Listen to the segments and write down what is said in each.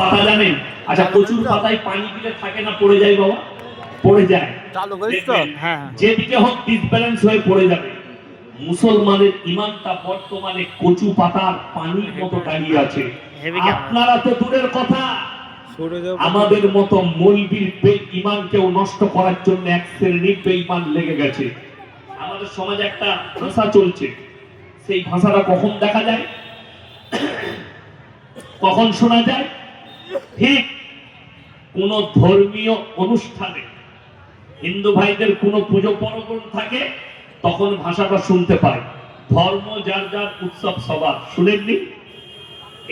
পাতা জানেন আচ্ছা কচুর পাতায় পানি দিলে থাকে না পড়ে যায় বাবা? পড়ে যায়। দেখবেন, হ্যাঁ যেদিকে হোক ডিসব্যালেন্স হয়ে পড়ে যাবে। মুসলমানের ইমানটা বর্তমানে কচু পাতার পানির মতো দাঁড়িয়ে আছে। আপনারা তো দূরের কথা। আমাদের মতো মৌলবীর ইমানকেও নষ্ট করার জন্য এক শ্রেণির বেঈমান লেগে গেছে। আমাদের সমাজে একটা ভাষা চলছে। সেই ভাষাটা কখন দেখা যায়? কখন শোনা যায়? ঠিক কোন ধর্মীয় অনুষ্ঠানে হিন্দু ভাইদের কোনো পুজো পর্বণ থাকে, তখন ভাষাটা শুনতে পায় ধর্ম যার যার উৎসব সবার, শুনেননি?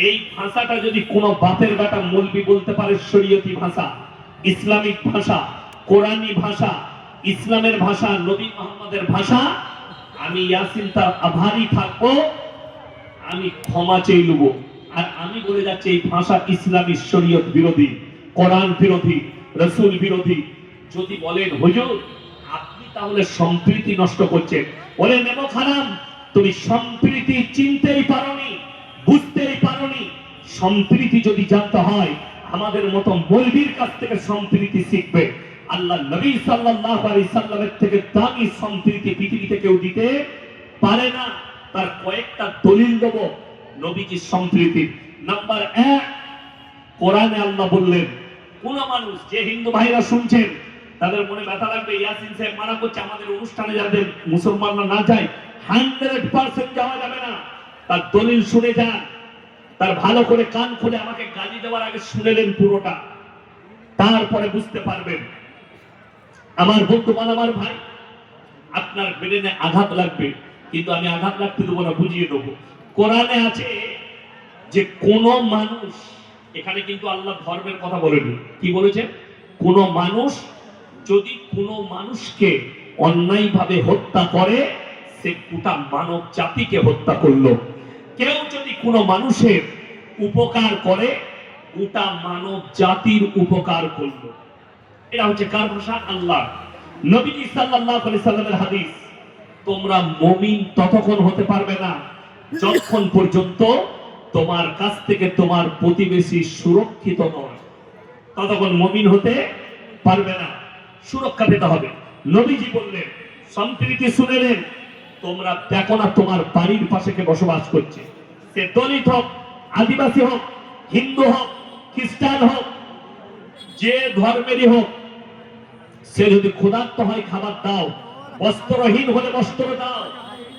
এই ভাষাটা যদি কোনো বাপের বেটা মলবি বলতে পারে শরীয়তি ভাষা, ইসলামিক ভাষা, কোরআনী ভাষা, ইসলামের ভাষা, নবী মোহাম্মদের ভাষা, আমি ইয়াসিন তার আভারি থাকব, আমি ক্ষমা চেয়ে নেব। আর আমি বলে যাচ্ছি, এই ভাষা ইসলামী শরীয়ত বিরোধী, কোরআন বিরোধী, রসুল বিরোধী। যদি বলেন, হুজুর, আপনি তাহলে সম্প্রীতি নষ্ট করছেন। বলে নেব খারাপ তুমি সম্প্রীতি চিনতেই পারোনি, বুঝতেই পারোনি। সম্প্রীতি যদি জানতে হয়, আমাদের মতো মৌলবীর কাছ থেকে সম্প্রীতি শিখবে। আল্লাহ নবী সাল্লাল্লাহু আলাইহি সাল্লামের থেকে দামি সম্প্রীতি পৃথিবীতে কেউ দিতে পারে না। তার কয়েকটা দলিল দেব। নবীজির সম্প্রীতি। নাম্বার এক, কোরআনে আল্লাহ বললেন, কোন মানুষ যে হিন্দু ভাইরা শুনছেন, তাদের মনে ব্যথা লাগবে, ইয়াসিন সাহেব মানা করছে, আমাদের অনুষ্ঠানে যাদের মুসলমানরা না যায়, হান্ড্রেড পার্সেন্ট যাওয়া যাবে না। তার দলিল শুনে যান। তার ভালো করে কান খুলে আমাকে গালি দেওয়ার আগে শুনেলেন পুরোটা। তারপরে বুঝতে পারবেন, আমার বন্ধুবান আমার ভাই, আপনার ব্রেনে আঘাত লাগবে, কিন্তু আমি আঘাত লাগতে দেবো না, বুঝিয়ে দেবো। কোরআনে আছে যে কোন মানুষ, এখানে কিন্তু আল্লাহ ধর্মের কথা বলেনি। কি বলেছে? কোন মানুষ যদি কোন মানুষকে অন্যায়ভাবে হত্যা করে, সে গোটা মানব জাতিকে হত্যা করল। কেউ যদি কোনো মানুষের উপকার করে, গোটা মানব জাতির উপকার করল। এটা হচ্ছে কার ভাষা? আল্লাহ। সাল্লাল্লাহু আলাইহি সাল্লামের হাদিস, তোমরা মুমিন ততক্ষণ হতে পারবে না। যতক্ষণ পর্যন্ত তোমার কাছ থেকে তোমার প্রতিবেশী সুরক্ষিত নয়, ততক্ষণ মুমিন হতে পারবে না, সুরক্ষা পেতে হবে। নবীজি বললেন, সম্প্রীতি শুনেলেন, তোমরা দেখো না তোমার বাড়ির পাশে কে বসবাস করছে। সে দলিত হোক, আদিবাসী হোক, হিন্দু হোক, খ্রিস্টান হোক, যে ধর্মেরই হোক, সে যদি ক্ষুধার্ত হয়, খাবার দাও, বস্ত্রহীন হলে বস্ত্র দাও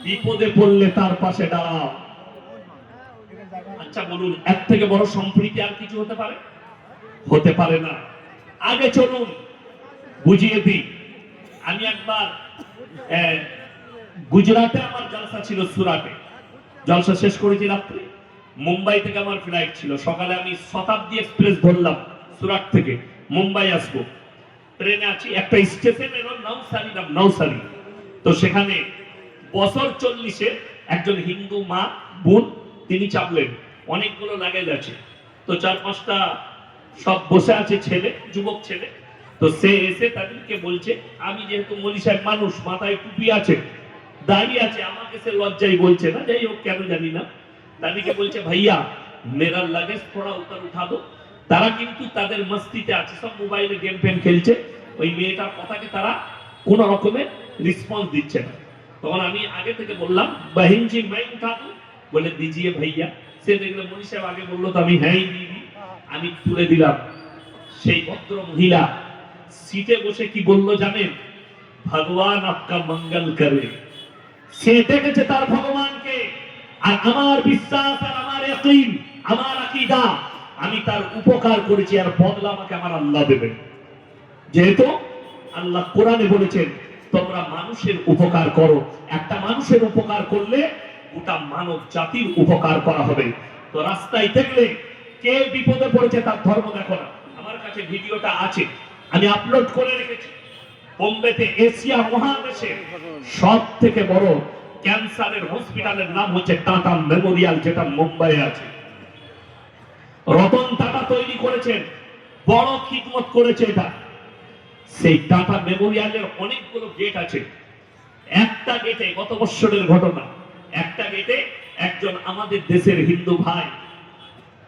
বিপদে পড়লে তার পাশে দাঁড়াও। আচ্ছা বলুন, এর থেকে বড় সম্প্রীতি আর কিছু হতে পারে? হতে পারে না। আগে চলুন, বুঝিয়ে দিই। আমি একবার গুজরাটে আমার জলসা ছিল সুরাটে। জলসা শেষ করেছি রাত্রে। মুম্বাই থেকে আমার ফ্লাইট ছিল। সকালে আমি শতাব্দী এক্সপ্রেস ধরলাম সুরাট থেকে। মুম্বাই আসব। ট্রেনে আছি, একটা স্টেশন এলো নৌসারি নাম নৌসারি তো সেখানে বছর চল্লিশে একজন হিন্দু মা, বোন, তিনি চাপলেন। অনেকগুলো লাগেজ আছে তো চার পাঁচটা সব বসে আছে ছেলে, যুবক ছেলে। তো সে এসে তাদেরকে বলছে, আমি যেহেতু মলি সাহেব মানুষ, মাথায় টুপি আছে দাঁড়িয়ে আছে, আমাকে সে লজ্জাই বলছে না, যাই হোক, কেন জানি না। দাদিকে বলছে, ভাইয়া মেরা লাগেজ থোড়া উতার উঠা দো। তারা কিন্তু তাদের মস্তিতে আছে, সব মোবাইলে গেম ফেম খেলছে। ওই মেয়েটার কথাকে তারা কোন রকমের রেসপন্স দিচ্ছে না। তখন আমি আগে থেকে বললাম বাহিনজি মাই উঠা দো বলে দিজিয়ে ভাইয়া। সে দেখলে মনি সাহেব আগে বলল তো আমি হ্যাঁ দিদি, আমি তুলে দিলাম। সেই ভদ্র মহিলা সিটে বসে কি বলল জানেন? ভগবান আপকা মঙ্গল করে। সে দেখেছে তার ভগবানকে, আর আমার বিশ্বাস আর আমার ইয়াকিন, আমার আকীদা, আমি তার উপকার করেছি আর বদলা আমাকে আমার আল্লাহ দেবেন। যেহেতু আল্লাহ কোরআনে বলেছেন তোমরা মানুষের উপকার করো। একটা মানুষের উপকার করলে গোটা মানব জাতির উপকার করা হবে। তো রাস্তায় দেখলে কে বিপদে পড়েছে তার ধর্ম দেখো না। আমার কাছে ভিডিওটা আছে। আমি আপলোড করে রেখেছি। বোম্বেতে এশিয়া মহাদেশে সব থেকে বড় ক্যান্সারের হসপিটালের নাম হচ্ছে টাটা মেমোরিয়াল, যেটা মুম্বাই আছে। রতন টাটা তৈরি করেছেন। বড় খিদমত করেছে এটা। সেই টাটা মেমোরিয়ালের অনেকগুলো গেট আছে। একটা গেটে গত বৎসরের ঘটনা, একটা গেটে একজন আমাদের দেশের হিন্দু ভাই,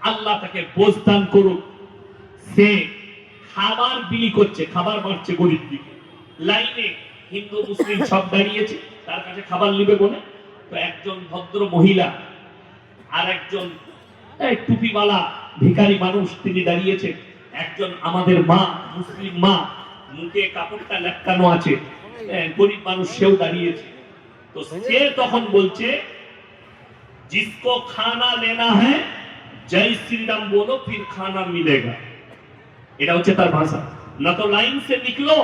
আল্লাহ তাকে বোঝদান করুক। সে খাবার বিলি করছে, খাবার মারছে গরিব দিকে। লাইনে হিন্দু, মুসলিম সব দাঁড়িয়েছে, তার কাছে খাবার নিবে বলে। তো একজন ভদ্র মহিলা আর একজন টুপিওয়ালা ভিখারি মানুষ তিনি দাঁড়িয়েছে। একজন আমাদের মা, মুসলিম মা মুখে কাপড়টা লেপটানো আছে হ্যাঁ, গরিব মানুষ সেও দাঁড়িয়েছে তো সে তখন বলছে जिसको खाना लेना है जय श्री राम बोलो फिर खाना मिलेगा এটা হচ্ছে তার ভাষা না তো লাইন से निकलो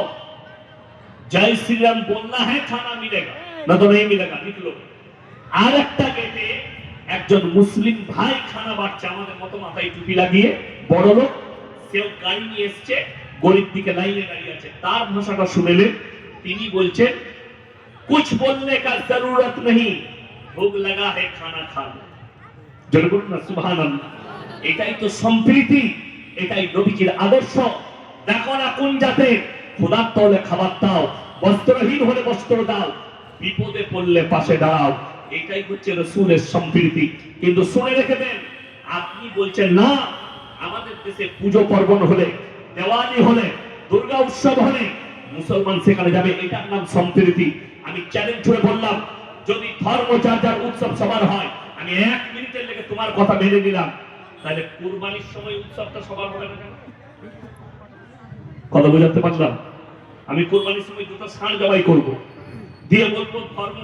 जय श्री राम बोलना है खाना मिलेगा না তো नहीं मिलेगा निकलो আর একটা গেটে একজন মুসলিম ভাই খানা বাড়ছে আমাদের মতো মাথায় টুপি লাগিয়ে বড় লোক সেও গাড়ি নিয়ে এসছে গরিব দিকে লাইনে দাঁড়িয়ে আছে, তার ভাষাটা শুনেলেন তিনি বলছেন, কুছ বলনে কা জরুরত নেই, ভোগ লাগা হে খানা খান। জনগুন না এটাই তো সম্প্রীতি, এটাই নবীজির আদর্শ। দেখো না কোন জাতে খোদার তলে খাবার দাও, বস্ত্রহীন হলে বস্ত্র দাও, বিপদে পড়লে পাশে দাঁড়াও। এটাই হচ্ছে রসুলের সম্প্রীতি। কিন্তু শুনে রেখে দেন, আপনি বলছেন, না, আমাদের দেশে পুজো পার্বণ হলে দেওয়ালি হলে, দুর্গা উৎসব হলে মুসলমান সেখানে যাবে, এটার নাম সম্প্রীতি আমি চ্যালেঞ্জ করে বললাম, যদি ধর্ম যার যার উৎসব সবার হয়, আমি এক মিনিটের লেগে তোমার কথা মেনে নিলাম। তাহলে কুরবানির সময় উৎসবটা সবার হবে না কথা বোঝাতে পারলাম? আমি কোরবানির সময় দুটো ষাঁড় জবাই করব। দিয়ে বলব ধর্ম